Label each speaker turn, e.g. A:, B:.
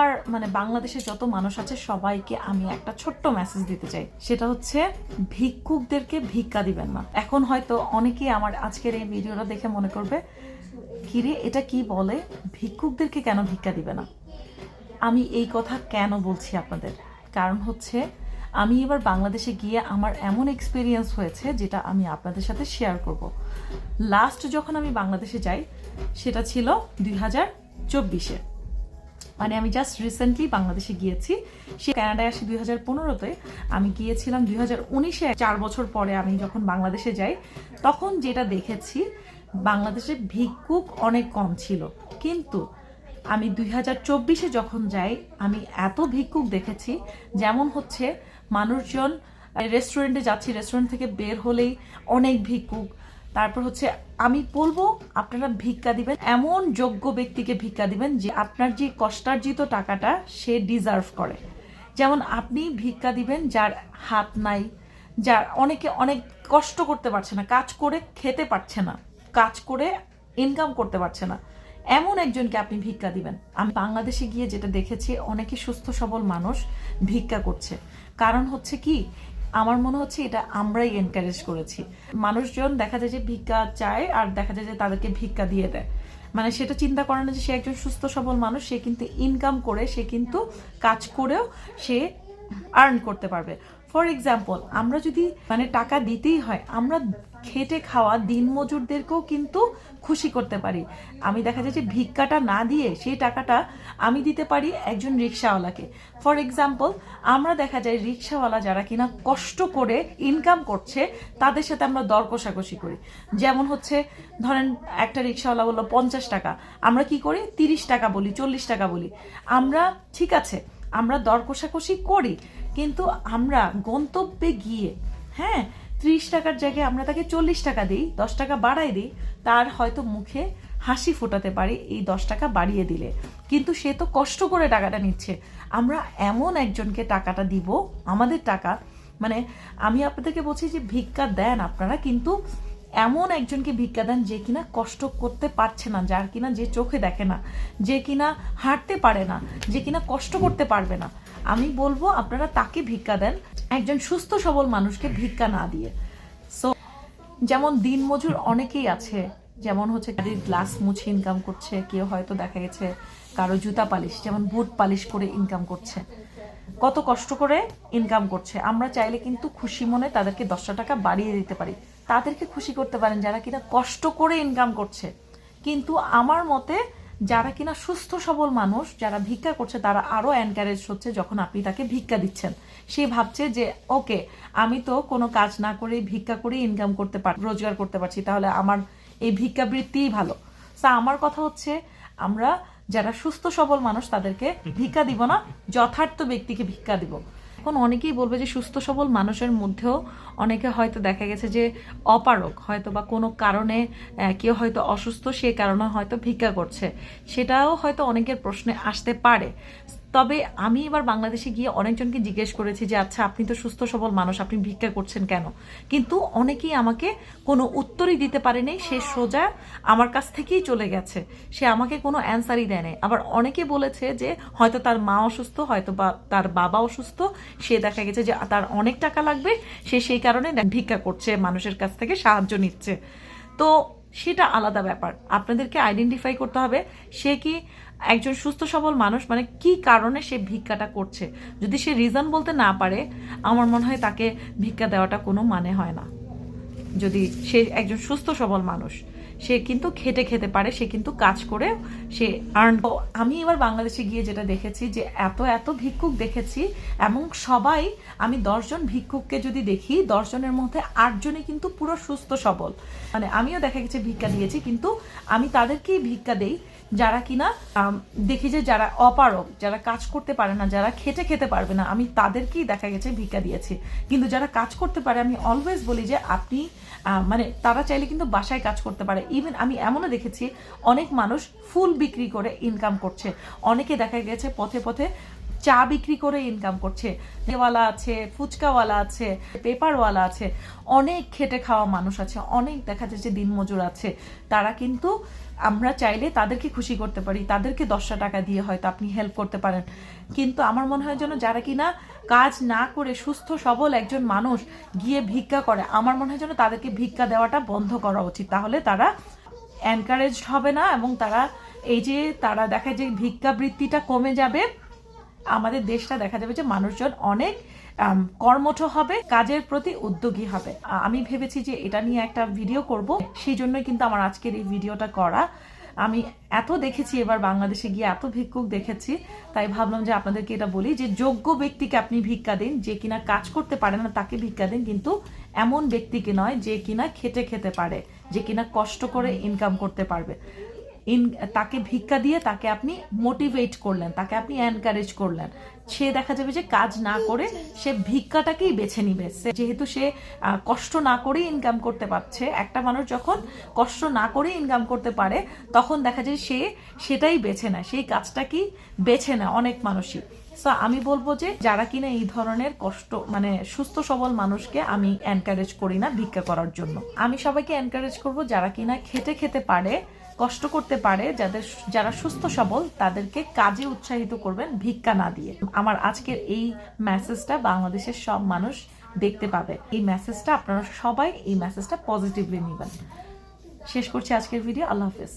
A: আর মানে বাংলাদেশে যত মানুষ আছে, সবাইকে আমি একটা ছোট্ট মেসেজ দিতে চাই। সেটা হচ্ছে, ভিক্ষুকদেরকে ভিক্ষা দিবেন না। এখন হয়তো অনেকেই আমার আজকের এই ভিডিওটা দেখে মনে করবে, কিরে, এটা কি বলে? ভিক্ষুকদেরকে কেন ভিক্ষা দিবে না? আমি এই কথা কেন বলছি আপনাদের? কারণ হচ্ছে, আমি এবার বাংলাদেশে গিয়ে আমার এমন এক্সপিরিয়েন্স হয়েছে, যেটা আমি আপনাদের সাথে শেয়ার করব। লাস্ট যখন আমি বাংলাদেশে যাই, সেটা ছিল দুই হাজার চব্বিশে। মানে আমি জাস্ট রিসেন্টলি বাংলাদেশে গিয়েছি। সে কানাডায় আসি দুই হাজার পনেরোতে। আমি গিয়েছিলাম দুই হাজার উনিশে। চার বছর পরে আমি যখন বাংলাদেশে যাই, তখন যেটা দেখেছি, বাংলাদেশে ভিক্ষুক অনেক কম ছিল। কিন্তু আমি দুই হাজার চব্বিশে যখন যাই, আমি এত ভিক্ষুক দেখেছি, যেমন হচ্ছে মানুষজন রেস্টুরেন্টে যাচ্ছি রেস্টুরেন্ট থেকে বের হলেই অনেক ভিক্ষুক। তারপর হচ্ছে আমি বলব, আপনারা ভিক্ষা দিবেন। এমন যোগ্য ব্যক্তিকে ভিক্ষা দিবেন যে আপনার যে কষ্টার্জিত টাকাটা সে ডিজার্ভ করে। যেমন আপনি ভিক্ষা দিবেন যার হাত নাই, যার অনেকে অনেক কষ্ট করতে পারছে না, কাজ করে খেতে পারছে না, কাজ করে ইনকাম করতে পারছে না। এমন একজনকে আপনি ভিক্ষা দিবেন। আমি বাংলাদেশে গিয়ে যেটা দেখেছি, অনেকে সুস্থ সবল মানুষ ভিক্ষা করছে। কারণ হচ্ছে কি আমার মনে হচ্ছে এটা আমরাই এনকারেজ করেছি। মানুষজন দেখা যায় যে ভিক্ষা চায় আর দেখা যায় যে তাদেরকে ভিক্ষা দিয়ে দেয়। মানে সেটা চিন্তা করে না যে সে একজন সুস্থ, সবল মানুষ, সে কিন্তু ইনকাম করে, সে কিন্তু কাজ করেও সে আর্ন করতে পারবে। ফর এক্সাম্পল আমরা যদি মানে টাকা দিতেই হয়, আমরা খেটে খাওয়া দিনমজুরদেরকেও কিন্তু খুশি করতে পারি। আমি দেখা যায় যে ভিক্ষাটা না দিয়ে সেই টাকাটা আমি দিতে পারি একজন রিক্সাওয়ালাকে। ফর এক্সাম্পল আমরা দেখা যায় রিক্সাওয়ালা যারা কিনা কষ্ট করে ইনকাম করছে, তাদের সাথে আমরা দর কষাকষি করি। যেমন হচ্ছে, ধরেন একটা রিক্সাওয়ালা বলল পঞ্চাশ টাকা, আমরা কি করি? তিরিশ টাকা বলি, চল্লিশ টাকা বলি। আমরা, ঠিক আছে আমরা দর কষাকষি করি, কিন্তু আমরা গন্তব্যে গিয়ে হ্যাঁ ত্রিশ টাকার জায়গায় আমরা তাকে চল্লিশ টাকা দিই, দশ টাকা বাড়াই দিই, তার হয়তো মুখে হাসি ফোটাতে পারি এই দশ টাকা বাড়িয়ে দিলে। কিন্তু সে তো কষ্ট করে টাকাটা নিচ্ছে। আমরা এমন একজনকে টাকাটা দিব, আমাদের টাকা মানে আমি আপনাদেরকে বলছি যে ভিক্ষা দেন আপনারা, কিন্তু এমন একজনকে ভিক্ষা দেন যে কিনা কষ্ট করতে পারছে না, যার কিনা যে চোখে দেখে না, যে কিনা হাঁটতে পারে না, যে কিনা কষ্ট করতে পারবে না। আমি বলব, আপনারা তাকে ভিক্ষা দেন, একজন সুস্থ সবল মানুষকে ভিক্ষা না দিয়ে। সো যেমন দিনমজুর অনেকেই আছে, যেমন হচ্ছে গাড়ির গ্লাস মুছে ইনকাম করছে, কেউ হয়তো দেখা গেছে কারও জুতা পালিশ, যেমন বুট পালিশ করে ইনকাম করছে। কত কষ্ট করে ইনকাম করছে। আমরা চাইলে কিন্তু খুশি মনে তাদেরকে দশটা টাকা বাড়িয়ে দিতে পারি। তাদেরকে খুশি করতে পারেন যারা কিনা কষ্ট করে ইনকাম করছে। কিন্তু আমার মতে যারা কিনা সুস্থ, সবল মানুষ, যারা ভিক্ষা করছে, তারা আরও এনকারেজ হচ্ছে যখন আপনি তাকে ভিক্ষা দিচ্ছেন। সে ভাবছে যে, ওকে, আমি তো কোনো কাজ না করে ভিক্ষা করে ইনকাম করতে পার, রোজগার করতে পারছি, তাহলে আমার এই ভিক্ষাবৃত্তিই ভালো। তা আমার কথা হচ্ছে, আমরা যারা সুস্থ, সবল মানুষ, তাদেরকে ভিক্ষা দিব না, যথার্থ ব্যক্তিকে ভিক্ষা দিব। এখন অনেকেই বলবে যে সুস্থ সবল মানুষের মধ্যেও অনেকে হয়তো দেখা গেছে যে অপারক হয়তো বা কোনো কারণে কেউ হয়তো অসুস্থ, সে কারণে হয়তো ভিক্ষা করছে। সেটাও হয়তো অনেকের প্রশ্নে আসতে পারে। তবে আমি এবার বাংলাদেশে গিয়ে অনেকজনকে জিজ্ঞেস করেছি যে আচ্ছা আপনি তো সুস্থ, সবল মানুষ, আপনি ভিক্ষা করছেন কেন? কিন্তু অনেকেই আমাকে কোনো উত্তরই দিতে পারেনি। সে সোজা আমার কাছ থেকেই চলে গেছে। সে আমাকে কোনো অ্যান্সারই দেয়নি। আবার অনেকে বলেছে যে, হয়তো তার মা অসুস্থ, হয়তো বা তার বাবা অসুস্থ। সে দেখা গেছে যে, তার অনেক টাকা লাগবে। সে সেই কারণে ভিক্ষা করছে, মানুষের কাছ থেকে সাহায্য নিচ্ছে। তো সেটা আলাদা ব্যাপার। আপনাদেরকে আইডেন্টিফাই করতে হবে। সে কি একজন সুস্থ, সবল মানুষ মানে কি কারণে সে ভিক্ষাটা করছে? যদি সে রিজন বলতে না পারে, আমার মনে হয় তাকে ভিক্ষা দেওয়াটা কোনো মানে হয় না। যদি সে একজন সুস্থ, সবল মানুষ। সে কিন্তু খেটে খেতে পারে, সে কিন্তু কাজ করে, সে আর্ন আমি এবার বাংলাদেশে গিয়ে যেটা দেখেছি যে এত এত ভিক্ষুক দেখেছি, এবং সবাই, আমি দশজন ভিক্ষুককে যদি দেখি দশজনের মধ্যে আটজনই কিন্তু পুরো সুস্থ, সবল। মানে আমিও দেখা গেছে ভিক্ষা দিয়েছি, কিন্তু আমি তাদেরকেই ভিক্ষা দেই, যারা কিনা দেখি যে যারা অপারক যারা কাজ করতে পারে না, যারা খেটে খেতে পারবে না, আমি তাদেরকেই দেখা গেছে ভিক্ষা দিয়েছি। কিন্তু যারা কাজ করতে পারে, আমি অলওয়েজ বলি যে আপনি মানে তারা চাইলে কিন্তু বাসায় কাজ করতে পারে। ইভেন আমি এমনও দেখেছি, অনেক মানুষ ফুল বিক্রি করে ইনকাম করছে। অনেকে দেখা গেছে পথে পথে চা বিক্রি করে ইনকাম করছে। ওয়ালা আছে, ফুচকাওয়ালা আছে, পেপারওয়ালা আছে, অনেক খেটে খাওয়া মানুষ আছে, অনেক দেখা যাচ্ছে দিনমজুর আছে। তারা কিন্তু আমরা চাইলে তাদেরকে খুশি করতে পারি, তাদেরকে দশটা টাকা দিয়ে হয়তো আপনি হেল্প করতে পারেন। কিন্তু আমার মনে হয় যেন যারা কিনা কাজ না করে সুস্থ, সবল একজন মানুষ গিয়ে ভিক্ষা করে, আমার মনে হয় যেন তাদেরকে ভিক্ষা দেওয়াটা বন্ধ করা উচিত। তাহলে তারা এনকারেজড হবে না এবং তারা এই যে তারা দেখা যে ভিক্ষাবৃত্তিটা কমে যাবে আমাদের দেশটা দেখা যাবে যে মানুষজন অনেক কর্মঠ হবে, কাজের প্রতি উদ্যোগী হবে। আমি ভেবেছি যে এটা নিয়ে একটা ভিডিও করব। সেই জন্যই কিন্তু আমার আজকের এই ভিডিওটা করা। আমি এত দেখেছি এবার বাংলাদেশে গিয়ে, এত ভিক্ষুক দেখেছি। তাই ভাবলাম যে আপনাদেরকে এটা বলি যে, যোগ্য ব্যক্তিকে আপনি ভিক্ষা দিন। যে কিনা কাজ করতে পারে না, তাকে ভিক্ষা দিন। কিন্তু এমন ব্যক্তিকে নয় যে কিনা খেটে খেতে পারে, যে কিনা কষ্ট করে ইনকাম করতে পারবে। ইন, তাকে ভিক্ষা দিয়ে তাকে আপনি মোটিভেট করলেন, তাকে আপনি এনকারেজ করলেন। সে দেখা যাবে যে কাজ না করে সে ভিক্ষাটাকেই বেছে নিবে। যেহেতু সে কষ্ট না করেই ইনকাম করতে পারছে, একটা মানুষ যখন কষ্ট না করে ইনকাম করতে পারে, তখন দেখা যায় সে সেটাই বেছে নেয়, সেই কাজটাকেই বেছে নেয় অনেক মানুষই। সো আমি বলব যে যারা কিনা এই ধরনের কষ্ট মানে সুস্থ সবল মানুষকে আমি এনকারেজ করি না ভিক্ষা করার জন্য। আমি সবাইকে এনকারেজ করব, যারা কিনা খেটে খেতে পারে কষ্ট করতে পারে, যাদের যারা সুস্থ সবল, তাদেরকে কাজে উৎসাহিত করবেন ভিক্ষা না দিয়ে। আমার আজকের এই মেসেজটা বাংলাদেশের সব মানুষ দেখতে পাবে। এই মেসেজটা আপনারা সবাই এই মেসেজটা পজিটিভলি নেবেন। শেষ করছি আজকের ভিডিও আল্লাহ হাফেজ।